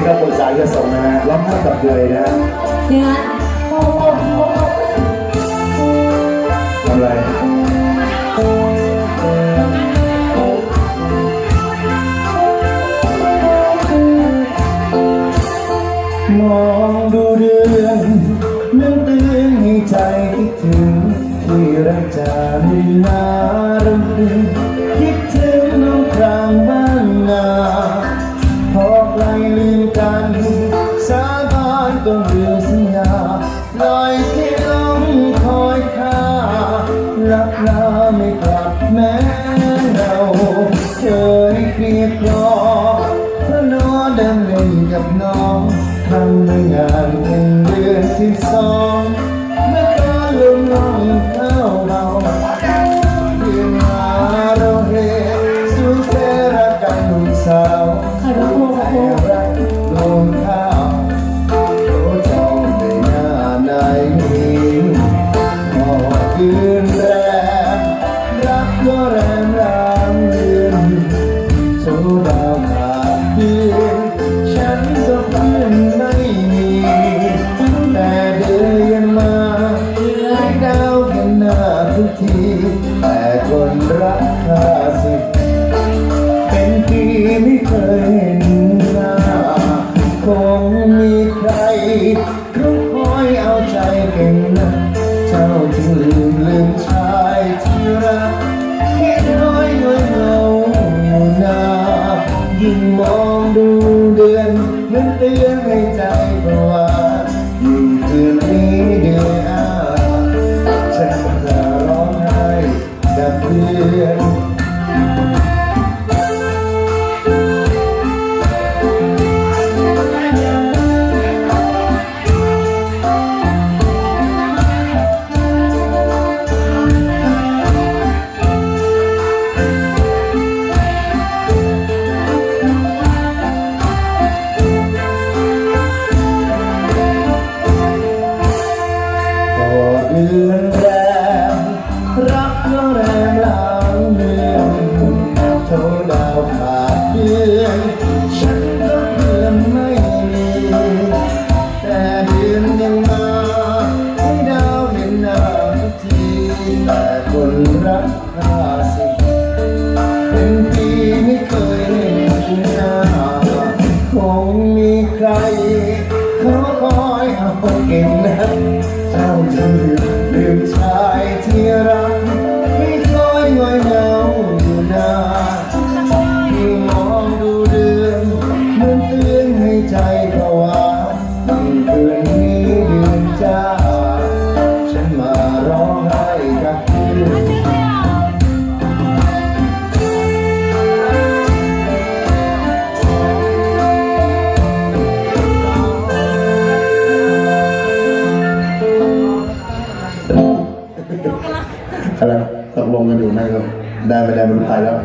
นี้ก็ปรึกษาจะส่งนะฮะร้องไห้กับเดือยนะฮะเนื้อโอ้โอ้โอ้ทำไรมองดูเดือนนั้นเตือนให้ใจคิดถึงที่รักจารินารำพึงาไม่กลับแม้เราเคยเกลียดกรอเพราะน้องเดินเล่นกับน้องทำในงานเป็นเดือนสิบสองเมื่อตอนลมลมเข้าเราเดือนมาเราเฮสูเสรักกันลูกสาวคารุโคคารุรักล นหน้าคงมีใครเขาคอยเอาใจเก่งนะเจ้าจึงลืมลืมชายที่รักแค่น้อยน้อยเงาอยู่นายิ่งมองดู รักข้าสิเป็นปีไม่เคยเห็นหน้าคงมีใครเขาคอยเอาเก่งนะ อะไรตกลงกันอยู่นะครับ ได้ไม่ได้ไม่รู้ไปแล้ว